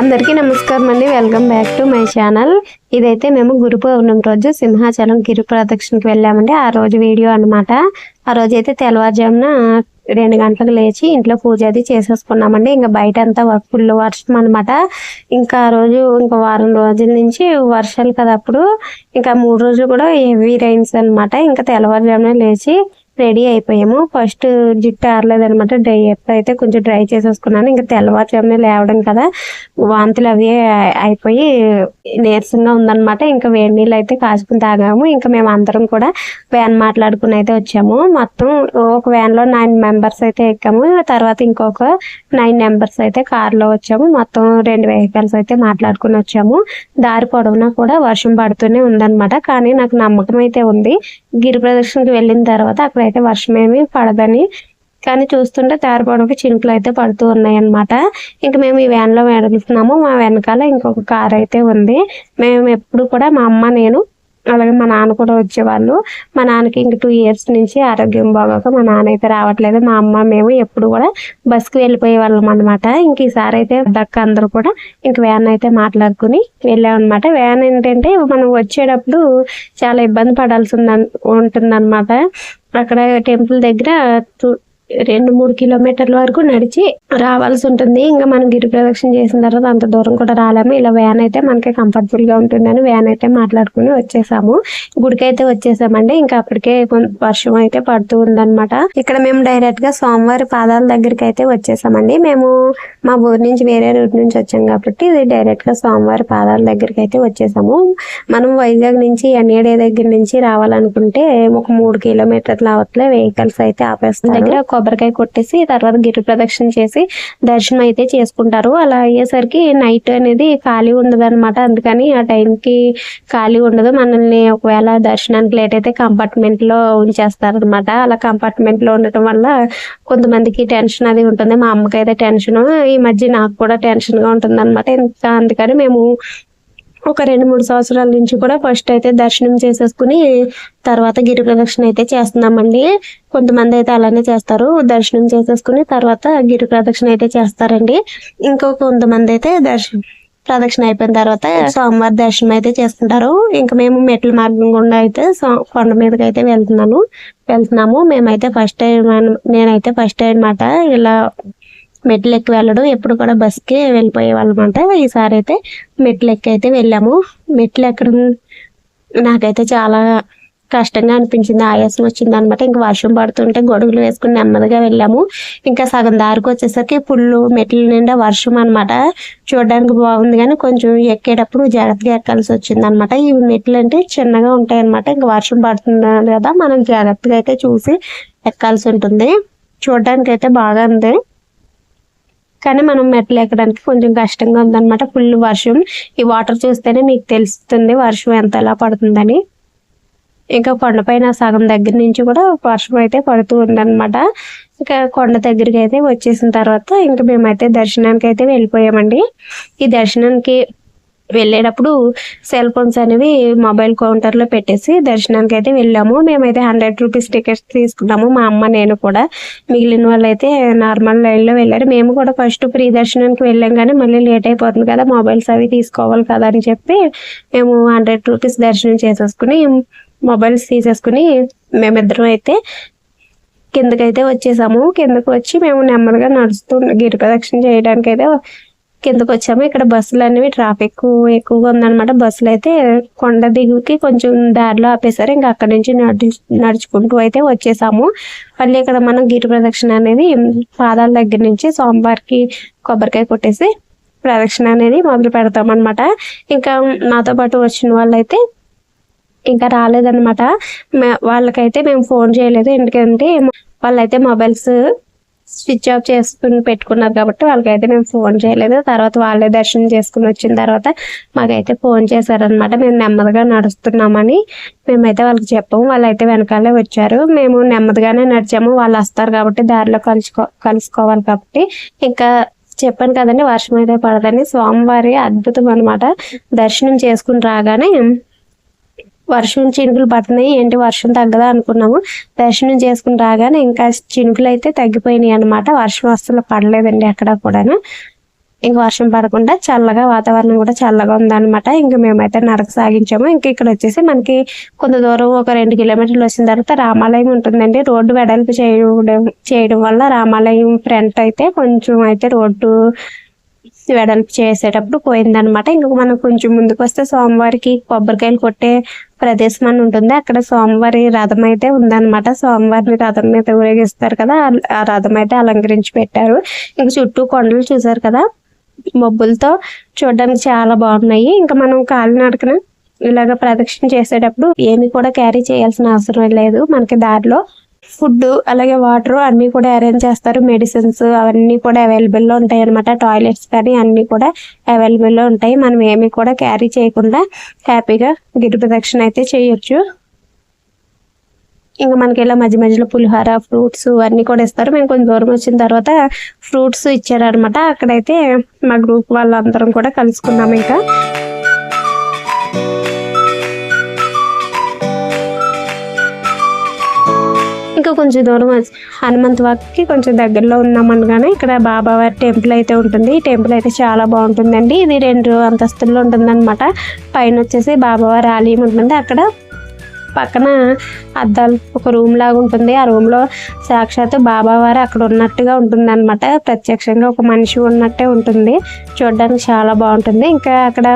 అందరికీ నమస్కారం అండి. Welcome back to my channel ఇదైతే మేము గురు పౌర్ణమి రోజు సింహాచలం గిరి ప్రదక్షిణకి వెళ్ళామండి. ఆ రోజు వీడియో అన్నమాట. ఆ రోజు అయితే తెల్లవారుజామున రెండు గంటలకు లేచి ఇంట్లో పూజ అది చేసేసుకున్నామండి. ఇంకా బయట అంతా ఫుల్ వర్షం అనమాట ఇంకా ఆ రోజు ఇంకా వారం రోజుల నుంచి వర్షాలు కదా అప్పుడు. ఇంకా మూడు రోజులు కూడా హెవీ రైన్స్ అనమాట ఇంకా తెల్లవారుజామున లేచి రెడీ అయిపోయాము. ఫస్ట్ జుట్టు ఆరలేదనమాట డ్రై అయితే కొంచెం డ్రై చేసేసుకున్నాను ఇంకా తెల్లవారుజామున లేవడం కదా. వాంతులు అవి అయిపోయి నీరసంగా ఉందన్నమాట. ఇంకా వేడి నీళ్ళు అయితే కాసుకుని తాగాము. ఇంకా మేము అందరం కూడా వ్యాన్ మాట్లాడుకుని అయితే వచ్చాము. మొత్తం ఒక వ్యాన్లో నైన్ మెంబర్స్ అయితే ఎక్కాము. తర్వాత ఇంకొక నైన్ మెంబర్స్ అయితే కారులో వచ్చాము. మొత్తం రెండు వెహికల్స్ అయితే మాట్లాడుకుని వచ్చాము. దారి పొడవునా కూడా వర్షం పడుతూనే ఉందన్నమాట. కానీ నాకు నమ్మకం అయితే ఉంది. గిరి ప్రదర్శనకి వెళ్ళిన తర్వాత అక్కడ అయితే వర్షం ఏమీ పడదని. కానీ చూస్తుంటే దారి చినుకులు అయితే పడుతూ ఉన్నాయి అన్నమాట ఇంకా మేము ఈ వ్యాన్లో వెళ్తున్నాము మా వెనకాల ఇంకొక కార్ అయితే ఉంది. మేము ఎప్పుడు కూడా మా అమ్మ నేను అలాగే మా నాన్న కూడా వచ్చేవాళ్ళు. మా నాన్నకి ఇంక టూ ఇయర్స్ నుంచి ఆరోగ్యం బాగోక మా నాన్న అయితే రావట్లేదు. మా అమ్మ మేము ఎప్పుడు కూడా బస్కి వెళ్ళిపోయే వాళ్ళం అనమాట ఇంక ఈసారి అయితే దక్క అందరూ కూడా ఇంక వ్యాన్ అయితే మాట్లాడుకుని వెళ్ళామన్నమాట. వ్యాన్ ఏంటంటే మనం వచ్చేటప్పుడు చాలా ఇబ్బంది పడాల్సి ఉంటుంది అనమాట అక్కడ టెంపుల్ దగ్గర రెండు మూడు కిలోమీటర్ల వరకు నడిచి రావాల్సి ఉంటుంది. ఇంకా మనం గిరి ప్రదక్షిణ చేసిన తర్వాత అంత దూరం కూడా రాలేము. ఇలా వ్యాన్ అయితే మనకి కంఫర్టబుల్గా ఉంటుందని వ్యాన్ అయితే మాట్లాడుకుని వచ్చేసాము. గుడికి అయితే వచ్చేసామండి. ఇంకా అప్పటికే వర్షం అయితే పడుతూ ఉందన్నమాట. ఇక్కడ మేము డైరెక్ట్గా సోమవారి పాదాల దగ్గరికి అయితే వచ్చేసామండి. మేము మా ఊరు నుంచి వేరే రూట్ నుంచి వచ్చాం కాబట్టి ఇది డైరెక్ట్గా సోమవారి పాదాల దగ్గరికి అయితే వచ్చేసాము. మనం వైజాగ్ నుంచి ఎన్ఏడే దగ్గర నుంచి రావాలనుకుంటే ఒక మూడు కిలోమీటర్ల అవతలే వెహికల్స్ అయితే ఆపేస్తారు. దగ్గర కొబ్బరికాయ కొట్టేసి తర్వాత గిరి ప్రదక్షిణ చేసి దర్శనం అయితే చేసుకుంటారు. అలా అయ్యేసరికి నైట్ అనేది ఖాళీ ఉండదు అనమాట అందుకని ఆ టైంకి ఖాళీ ఉండదు. మనల్ని ఒకవేళ దర్శనానికి లేట్ అయితే కంపార్ట్మెంట్లో ఉంచేస్తారు అనమాట అలా కంపార్ట్మెంట్లో ఉండటం వల్ల కొంతమందికి టెన్షన్ అది ఉంటుంది. మా అమ్మకి అయితే టెన్షన్. ఈ మధ్య నాకు కూడా టెన్షన్గా ఉంటుంది అనమాట ఇంకా అందుకని మేము ఒక రెండు మూడు సంవత్సరాల నుంచి కూడా ఫస్ట్ అయితే దర్శనం చేసేసుకుని తర్వాత గిరి ప్రదక్షిణ అయితే చేస్తున్నామండి. కొంతమంది అయితే అలానే చేస్తారు. దర్శనం చేసేసుకుని తర్వాత గిరి ప్రదక్షిణ అయితే చేస్తారండి. ఇంకో కొంతమంది అయితే దర్శనం ప్రదక్షిణ అయిపోయిన తర్వాత సోమవారం దర్శనం అయితే చేసుకుంటారు. ఇంకా మేము మెట్ల మార్గం గుండా అయితే సో- కొండ మీదకి అయితే వెళ్తున్నాను. వెళ్తున్నాము. మేమైతే ఫస్ట్ టైం నేనైతే ఫస్ట్ టైం అనమాట ఇలా మెట్లు ఎక్కి వెళ్ళడం. ఎప్పుడు కూడా బస్కి వెళ్ళిపోయే వాళ్ళమాట ఈసారి అయితే మెట్లు ఎక్కి అయితే వెళ్ళాము. మెట్లు ఎక్కడం నాకైతే చాలా కష్టంగా అనిపించింది. ఆయాసం వచ్చింది అనమాట ఇంకా వర్షం పడుతుంటే గొడుగులు వేసుకుని నెమ్మదిగా వెళ్ళాము. ఇంకా సగం దారికి వచ్చేసరికి పుల్లు మెట్ల నిండా వర్షం అనమాట చూడడానికి బాగుంది కానీ కొంచెం ఎక్కేటప్పుడు జాగ్రత్తగా ఎక్కాల్సి వచ్చింది అనమాట ఈ మెట్లు అంటే చిన్నగా ఉంటాయి అనమాట ఇంకా వర్షం పడుతుంది కదా మనం జాగ్రత్తగా అయితే చూసి ఎక్కాల్సి ఉంటుంది. చూడడానికి అయితే బాగా ఉంది. కానీ మనం మెట్లు ఎక్కడానికి కొంచెం కష్టంగా ఉందన్నమాట. ఫుల్ వర్షం. ఈ వాటర్ చూస్తేనే మీకు తెలుస్తుంది వర్షం ఎంత ఎలా పడుతుందని. ఇంకా కొండపైన సగం దగ్గర నుంచి కూడా వర్షం అయితే పడుతూ ఉందన్నమాట. ఇంకా కొండ దగ్గరికి అయితే వచ్చేసిన తర్వాత ఇంకా మేమైతే దర్శనానికి అయితే వెళ్ళిపోయామండి. ఈ దర్శనానికి వెళ్ళేటప్పుడు సెల్ ఫోన్స్ అనేవి మొబైల్ కౌంటర్లో పెట్టేసి దర్శనానికి అయితే వెళ్ళాము. మేమైతే హండ్రెడ్ రూపీస్ టికెట్స్ తీసుకున్నాము మా అమ్మ నేను కూడా. మిగిలిన వాళ్ళు అయితే నార్మల్ లైన్లో వెళ్ళారు. మేము కూడా ఫస్ట్ ప్రీ దర్శనానికి వెళ్ళాం కానీ మళ్ళీ లేట్ అయిపోతుంది కదా మొబైల్స్ అవి తీసుకోవాలి కదా అని చెప్పి మేము హండ్రెడ్ రూపీస్ దర్శనం చేసేసుకుని మొబైల్స్ తీసేసుకుని మేమిద్దరం అయితే కిందకైతే వచ్చేసాము. కిందకు వచ్చి మేము నెమ్మదిగా నడుస్తూ గిరి ప్రదక్షిణ చేయడానికి అయితే కిందకు వచ్చాము. ఇక్కడ బస్సులు అనేవి ట్రాఫిక్ ఎక్కువగా ఉందన్నమాట. బస్సులు అయితే కొండ దిగుకి కొంచెం దారిలో ఆపేశారు. ఇంకా అక్కడ నుంచి నడుచుకుంటూ అయితే వచ్చేసాము. మళ్ళీ ఇక్కడ మనం గిరి ప్రదక్షిణ అనేది పాదాల దగ్గర నుంచి సోమవారికి కొబ్బరికాయ కొట్టేసి ప్రదక్షిణ అనేది మొదలు పెడతాం అనమాట ఇంకా నాతో పాటు వచ్చిన వాళ్ళైతే ఇంకా రాలేదన్నమాట. వాళ్ళకైతే మేము ఫోన్ చేయలేదు. ఎందుకంటే వాళ్ళైతే మొబైల్స్ స్విచ్ ఆఫ్ చేసుకుని పెట్టుకున్నారు కాబట్టి వాళ్ళకైతే మేము ఫోన్ చేయలేదు. తర్వాత వాళ్ళే దర్శనం చేసుకుని వచ్చిన తర్వాత మాకైతే ఫోన్ చేశారనమాట మేము నెమ్మదిగా నడుస్తున్నామని మేమైతే వాళ్ళకి చెప్పాము. వాళ్ళైతే వెనకాలే వచ్చారు. మేము నెమ్మదిగానే నడిచాము. వాళ్ళు వస్తారు కాబట్టి దారిలో కలుసుకో కలుసుకోవాలి కాబట్టి ఇంకా చెప్పాను కదండి వర్షం అయితే పడదని స్వామివారి అద్భుతం అనమాట దర్శనం చేసుకుని రాగానే వర్షం చినుకులు పడుతున్నాయి. ఏంటి వర్షం తగ్గదా అనుకున్నాము. దర్శనం చేసుకుని రాగానే ఇంకా చినుకులు అయితే తగ్గిపోయినాయి అన్నమాట. వర్షం అసలు పడలేదండి అక్కడ కూడాను. ఇంకా వర్షం పడకుండా చల్లగా వాతావరణం కూడా చల్లగా ఉందన్నమాట. ఇంకా మేమైతే నడక సాగించాము. ఇంకా ఇక్కడ వచ్చేసి మనకి కొంత దూరం ఒక రెండు కిలోమీటర్లు వచ్చిన తర్వాత రామాలయం ఉంటుందండి. రోడ్డు వెడల్పు చేయడం చేయడం వల్ల రామాలయం ఫ్రంట్ అయితే కొంచెం అయితే రోడ్డు వెడల్పు చేసేటప్పుడు పోయిందనమాట. ఇంకా మనం కొంచెం ముందుకు వస్తే సోమవారికి కొబ్బరికాయలు కొట్టే ప్రదేశం అని ఉంటుంది. అక్కడ సోమవారి రథం అయితే ఉందన్నమాట సోమవారిని రథం మీద ఊరేగిస్తారు కదా ఆ- ఆ రథం అయితే అలంకరించి పెట్టారు. ఇంకా చుట్టూ కొండలు చూసారు కదా మబ్బులతో చూడడానికి చాలా బాగున్నాయి. ఇంకా మనం కాలినడకన ఇలాగ ప్రదక్షిణ చేసేటప్పుడు ఏమి కూడా క్యారీ చేయాల్సిన అవసరం లేదు. మనకి దారిలో ఫుడ్ అలాగే వాటర్ అన్నీ కూడా అరేంజ్ చేస్తారు. మెడిసిన్స్ అవన్నీ కూడా అవైలబుల్లో ఉంటాయి అనమాట టాయిలెట్స్ కానీ అన్నీ కూడా అవైలబుల్లో ఉంటాయి. మనం ఏమీ కూడా క్యారీ చేయకుండా హ్యాపీగా గిరి ప్రదక్షిణ అయితే చేయొచ్చు. ఇంకా మనకి ఇలా మధ్య మధ్యలో పులిహోర ఫ్రూట్స్ అన్నీ కూడా ఇస్తారు. మేము కొంచెం దూరం వచ్చిన తర్వాత ఫ్రూట్స్ ఇచ్చారనమాట అక్కడైతే మా గ్రూప్ వాళ్ళందరం కూడా కలుసుకున్నాం ఇంకా. ఇంకా కొంచెం దూరం హనుమంత్ వాక్కి కొంచెం దగ్గరలో ఉన్నాం అనగానే ఇక్కడ బాబావారి టెంపుల్ అయితే ఉంటుంది. ఈ టెంపుల్ అయితే చాలా బాగుంటుందండి. ఇది రెండు అంతస్తుల్లో ఉంటుందన్నమాట. పైన వచ్చేసి బాబావారి ఆలయం ఉంటుంది. అక్కడ పక్కన అద్దాలు ఒక రూమ్ లాగా ఉంటుంది. ఆ రూమ్లో సాక్షాత్ బాబావారు అక్కడ ఉన్నట్టుగా ఉంటుంది అనమాట ప్రత్యక్షంగా ఒక మనిషి ఉన్నట్టే ఉంటుంది. చూడడానికి చాలా బాగుంటుంది. ఇంకా అక్కడ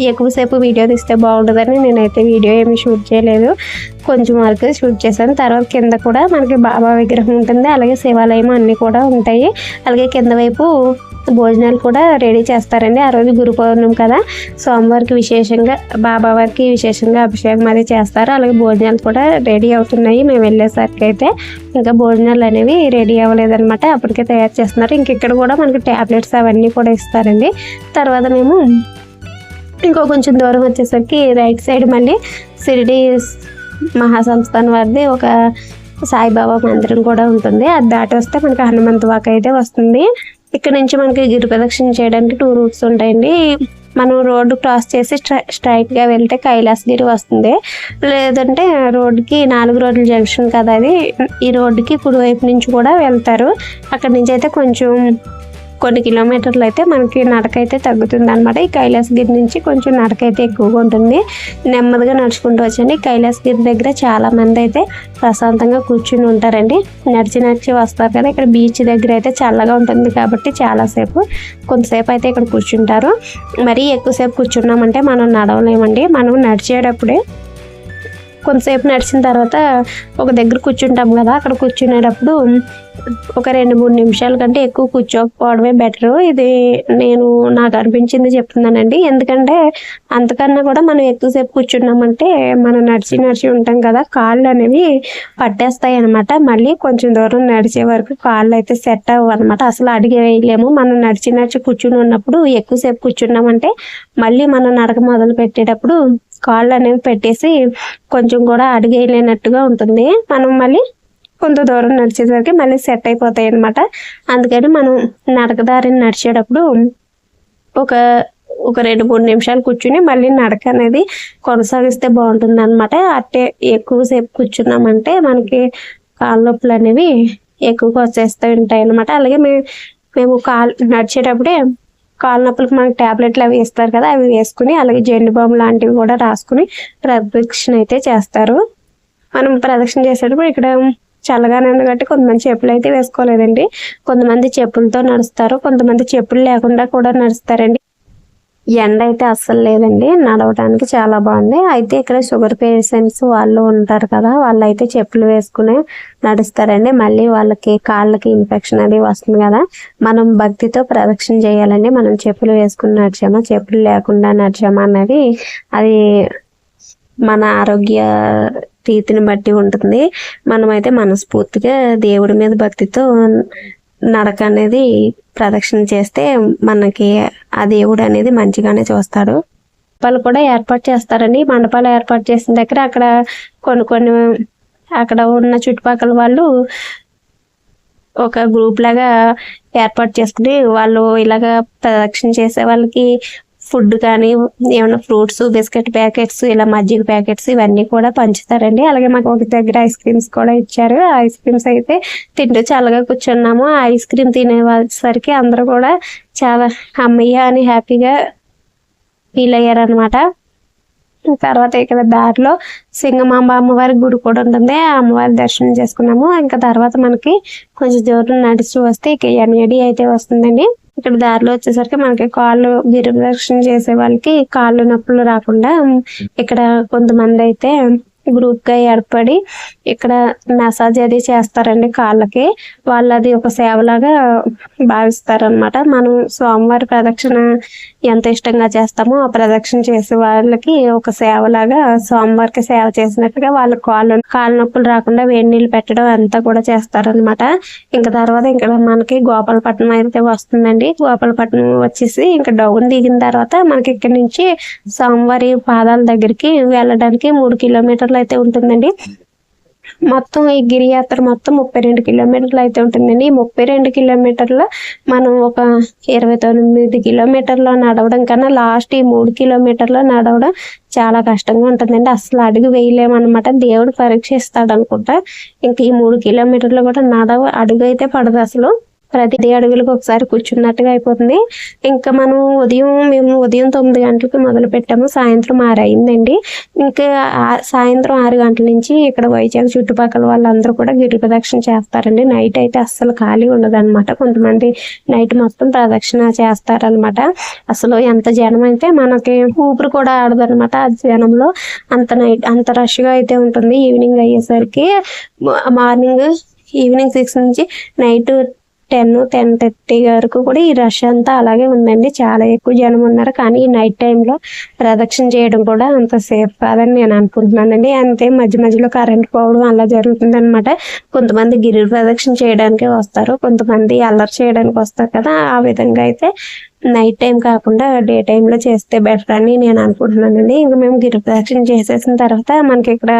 ఎక్కువసేపు వీడియో తీస్తే బాగుంటుందని నేనైతే వీడియో ఏమి షూట్ చేయలేదు. కొంచెం వరకు షూట్ చేశాను. తర్వాత కింద కూడా మనకి బాబా విగ్రహం ఉంటుంది. అలాగే శివాలయం అన్నీ కూడా ఉంటాయి. అలాగే కింద వైపు భోజనాలు కూడా రెడీ చేస్తారండి. ఆ రోజు గురు పౌర్ణమి కదా. సోమవారికి విశేషంగా బాబా వారికి విశేషంగా అభిషేకం అది చేస్తారు. అలాగే భోజనాలు కూడా రెడీ అవుతున్నాయి. మేము వెళ్ళేసరికి అయితే ఇంకా భోజనాలు అనేవి రెడీ అవ్వలేదన్నమాట. అప్పటికే తయారు చేస్తున్నారు. ఇంక ఇక్కడ కూడా మనకి ట్యాబ్లెట్స్ అవన్నీ కూడా ఇస్తారండి. తర్వాత మేము ఇంకో కొంచెం దూరం వచ్చేసరికి రైట్ సైడ్ మళ్ళీ షిరిడి మహాసంస్థాన్ వారిది ఒక సాయిబాబా మందిరం కూడా ఉంటుంది. అది దాటి వస్తే మనకి హనుమంత్ వాక్ అయితే వస్తుంది. ఇక్కడ నుంచి మనకి గిరి ప్రదక్షిణ చేయడానికి టూ రూట్స్ ఉంటాయండి. మనం రోడ్డు క్రాస్ చేసి స్ట్రైట్గా వెళ్తే కైలాసగిరి వస్తుంది. లేదంటే రోడ్డుకి నాలుగు రోడ్ల జంక్షన్ కదా అది. ఈ రోడ్డుకి కుడివైపు నుంచి కూడా వెళ్తారు. అక్కడ నుంచి అయితే కొంచెం కొన్ని కిలోమీటర్లు అయితే మనకి నడక అయితే తగ్గుతుంది అనమాట ఈ కైలాసగిరి నుంచి కొంచెం నడక అయితే ఎక్కువగా ఉంటుంది. నెమ్మదిగా నడుచుకుంటూ వచ్చండి. కైలాసగిరి దగ్గర చాలా మంది అయితే ప్రశాంతంగా కూర్చుని ఉంటారండి. నడిచి నడిచి వస్తారు కదా. ఇక్కడ బీచ్ దగ్గర అయితే చల్లగా ఉంటుంది కాబట్టి చాలాసేపు కొంతసేపు అయితే ఇక్కడ కూర్చుంటారు. మరీ ఎక్కువసేపు కూర్చున్నామంటే మనం నడవలేమండి. మనం నడిచేటప్పుడే కొంతసేపు నడిచిన తర్వాత ఒక దగ్గర కూర్చుంటాం కదా. అక్కడ కూర్చునేటప్పుడు ఒక రెండు మూడు నిమిషాల కంటే ఎక్కువ కూర్చోకపోవడమే బెటర్ ఇది నేను నాకు అనిపించింది చెప్తున్నానండి. ఎందుకంటే అంతకన్నా కూడా మనం ఎక్కువసేపు కూర్చున్నామంటే మనం నడిచి నడిచి ఉంటాం కదా కాళ్ళు అనేవి పట్టేస్తాయి అనమాట మళ్ళీ కొంచెం దూరం నడిచే వరకు కాళ్ళు అయితే సెట్ అవ్వు అనమాట అసలు అడిగి వేయలేము మనం నడిచి నడిచి కూర్చుని ఉన్నప్పుడు ఎక్కువసేపు కూర్చున్నామంటే మళ్ళీ మనం నడక మొదలు పెట్టేటప్పుడు కాళ్ళు అనేవి పెట్టేసి కొంచెం కూడా అడిగేయలేనట్టుగా ఉంటుంది. మనం మళ్ళీ కొంత దూరం నడిచేసరికి మళ్ళీ సెట్ అయిపోతాయి అనమాట అందుకని మనం నడకదారిని నడిచేటప్పుడు ఒక ఒక రెండు మూడు నిమిషాలు కూర్చుని మళ్ళీ నడక అనేది కొనసాగిస్తే బాగుంటుంది అనమాట అట్టే ఎక్కువసేపు కూర్చున్నామంటే మనకి కాళ్ళ నొప్పులు అనేవి ఎక్కువగా వచ్చేస్తూ ఉంటాయి అనమాట అలాగే మేము మేము కాల్ నడిచేటప్పుడే కాళ్ళ నొప్పులకు మనకి టాబ్లెట్లు అవి ఇస్తారు కదా అవి వేసుకుని అలాగే జెండు లాంటివి కూడా రాసుకుని ప్రదక్షిణ అయితే చేస్తారు. మనం ప్రదక్షిణ చేసేటప్పుడు ఇక్కడ చల్లగానే ఉంది కాబట్టి కొంతమంది చెప్పులు అయితే వేసుకోలేదండి. కొంతమంది చెప్పులతో నడుస్తారు కొంతమంది చెప్పులు లేకుండా కూడా నడుస్తారండి. ఎండ అయితే అస్సలు లేదండి. నడవడానికి చాలా బాగుంది. అయితే ఇక్కడ షుగర్ పేషెంట్స్ వాళ్ళు ఉంటారు కదా వాళ్ళు అయితే చెప్పులు వేసుకునే నడుస్తారండి. మళ్ళీ వాళ్ళకి కాళ్ళకి ఇన్ఫెక్షన్ అది వస్తుంది కదా మనం భక్తితో ప్రదక్షిణ చేయాలండి. మనం చెప్పులు వేసుకుని నడిచామా చెప్పులు లేకుండా నడిచామా అన్నది అది మన ఆరోగ్య రీతిని బట్టి ఉంటుంది. మనమైతే మనస్ఫూర్తిగా దేవుడి మీద భక్తితో నడక అనేది ప్రదక్షిణ చేస్తే మనకి ఆ దేవుడు అనేది మంచిగానే చూస్తాడు. మండపాలు కూడా ఏర్పాటు చేస్తారండి. మండపాలు ఏర్పాటు చేసిన దగ్గర అక్కడ కొన్ని కొన్ని అక్కడ ఉన్న చుట్టుపక్కల వాళ్ళు ఒక గ్రూప్ లాగా ఏర్పాటు చేసుకుని వాళ్ళు ఇలాగా ప్రదక్షిణ చేసే వాళ్ళకి ఫుడ్ కానీ ఏమైనా ఫ్రూట్స్ బిస్కెట్ ప్యాకెట్స్ ఇలా మజ్జిగ ప్యాకెట్స్ ఇవన్నీ కూడా పంచుతారండి. అలాగే మాకు ఒక దగ్గర ఐస్ క్రీమ్స్ కూడా ఇచ్చారు. ఐస్ క్రీమ్స్ అయితే తింటూ చల్లగా కూర్చున్నాము. ఐస్ క్రీమ్ తినేసరికి అందరూ కూడా చాలా అమ్మయ్య అని హ్యాపీగా ఫీల్ అయ్యారనమాట తర్వాత ఇక్కడ దారిలో సింగమాంబ అమ్మవారి గుడి కూడా ఉంటుంది. ఆ అమ్మవారి దర్శనం చేసుకున్నాము. ఇంకా తర్వాత మనకి కొంచెం దూరం నడిచి వస్తే ఇక ఎన్ఏడి అయితే వస్తుందండి. ఇక్కడ దారిలో వచ్చేసరికి మనకి కాళ్ళు గిరిప్రదక్షిణ చేసే వాళ్ళకి కాళ్ళు నొప్పులు రాకుండా ఇక్కడ కొంతమంది అయితే గ్రూప్గా ఏర్పడి ఇక్కడ మసాజ్ అది చేస్తారండి కాళ్ళకి. వాళ్ళు అది ఒక సేవలాగా భావిస్తారనమాట మనం స్వామివారి ప్రదక్షిణ ఎంత ఇష్టంగా చేస్తామో ఆ ప్రదక్షిణ చేసే వాళ్ళకి ఒక సేవలాగా స్వామివారికి సేవ చేసినట్టుగా వాళ్ళ కాళ్ళు కాళ్ళ నొప్పులు రాకుండా వేడి నీళ్ళు పెట్టడం అంతా కూడా చేస్తారనమాట ఇంకా తర్వాత ఇక్కడ మనకి గోపాలపట్నం అయితే వస్తుందండి. గోపాలపట్నం వచ్చేసి ఇంకా డౌన్ దిగిన తర్వాత మనకి ఇక్కడ నుంచి స్వామివారి పాదాల దగ్గరికి వెళ్ళడానికి మూడు కిలోమీటర్లు అయితే ఉంటుందండి. మొత్తం ఈ గిరియాత్ర మొత్తం ముప్పై రెండు కిలోమీటర్లు అయితే ఉంటుందండి. ఈ ముప్పై రెండు కిలోమీటర్లు మనం ఒక ఇరవై తొమ్మిది కిలోమీటర్లు నడవడం కన్నా లాస్ట్ ఈ మూడు కిలోమీటర్లు నడవడం చాలా కష్టంగా ఉంటుందండి. అసలు అడుగు వేయలేమన్నమాట. దేవుడు పరీక్షిస్తాడు అనుకుంటా ఇంక ఈ మూడు కిలోమీటర్లు కూడా నడవ అడుగు అయితే పడదు అసలు. ప్రతి అడుగులకు ఒకసారి కూర్చున్నట్టుగా అయిపోతుంది. ఇంకా మనం ఉదయం మేము ఉదయం తొమ్మిది గంటలకు మొదలు పెట్టాము. సాయంత్రం ఆరు అయిందండి. ఇంకా సాయంత్రం ఆరు గంటల నుంచి ఇక్కడ వైజాగ్ చుట్టుపక్కల వాళ్ళందరూ కూడా గిరి ప్రదక్షిణ చేస్తారండి. నైట్ అయితే అస్సలు ఖాళీ ఉండదన్నమాట. కొంతమంది నైట్ మొత్తం ప్రదక్షిణ చేస్తారనమాట అసలు ఎంత జనం అయితే మనకి ఊపిరి కూడా ఆడదనమాట ఆ జనంలో. అంత నైట్ అంత రష్గా అయితే ఉంటుంది ఈవినింగ్ అయ్యేసరికి. మార్నింగ్ ఈవినింగ్ సిక్స్ నుంచి నైట్ టెన్ టెన్ థర్టీ వరకు కూడా ఈ రష్ అంతా అలాగే ఉందండి. చాలా ఎక్కువ జనం ఉన్నారు. కానీ ఈ నైట్ టైంలో ప్రదక్షిణ చేయడం కూడా అంత సేఫ్ కాదని నేను అనుకుంటున్నానండి. అంతే మధ్య మధ్యలో కరెంట్ పోవడం అలా జరుగుతుంది అనమాట కొంతమంది గిరి ప్రదక్షిణ చేయడానికి వస్తారు. కొంతమంది అల్లరి చేయడానికి వస్తారు కదా. ఆ విధంగా అయితే నైట్ టైం కాకుండా డే టైంలో చేస్తే బెటర్ అని నేను అనుకుంటున్నానండి. ఇంకా మేము గిరి ప్రదక్షిణ చేసేసిన తర్వాత మనకి ఇక్కడ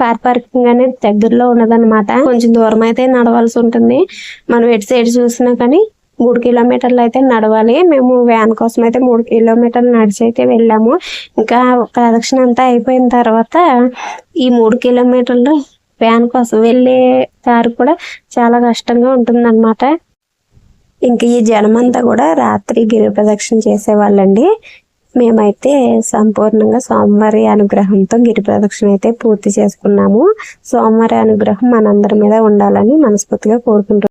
కార్ పార్కింగ్ అనేది దగ్గరలో ఉన్నదన్నమాట. కొంచెం దూరం అయితే నడవాల్సి ఉంటుంది. మనం ఎటు సైడ్ చూసినా కానీ మూడు కిలోమీటర్లు అయితే నడవాలి. మేము వ్యాన్ కోసం అయితే మూడు కిలోమీటర్లు నడిచి అయితే వెళ్ళాము. ఇంకా ప్రదక్షిణ అంతా అయిపోయిన తర్వాత ఈ మూడు కిలోమీటర్లు వ్యాన్ కోసం వెళ్ళే దారి కూడా చాలా కష్టంగా ఉంటుందన్నమాట. ఇంక ఈ జనమంతా కూడా రాత్రి గిరి ప్రదక్షిణ చేసేవాళ్ళండి. మేమైతే సంపూర్ణంగా స్వామివారి అనుగ్రహంతో గిరి ప్రదక్షిణ అయితే పూర్తి చేసుకున్నాము. స్వామివారి అనుగ్రహం మనందరి మీద ఉండాలని మనస్ఫూర్తిగా కోరుకుంటున్నాం.